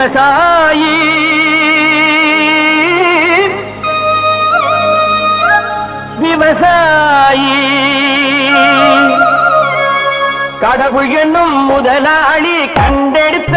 விவசாயி விவசாயி. கடவுள் என்னும் முதலாளி கண்டெடுத்த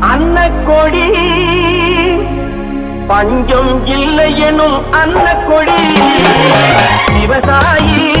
அன்ன கொடி. பஞ்சம் இல்லை எனும் அன்ன கொடி. விவசாயி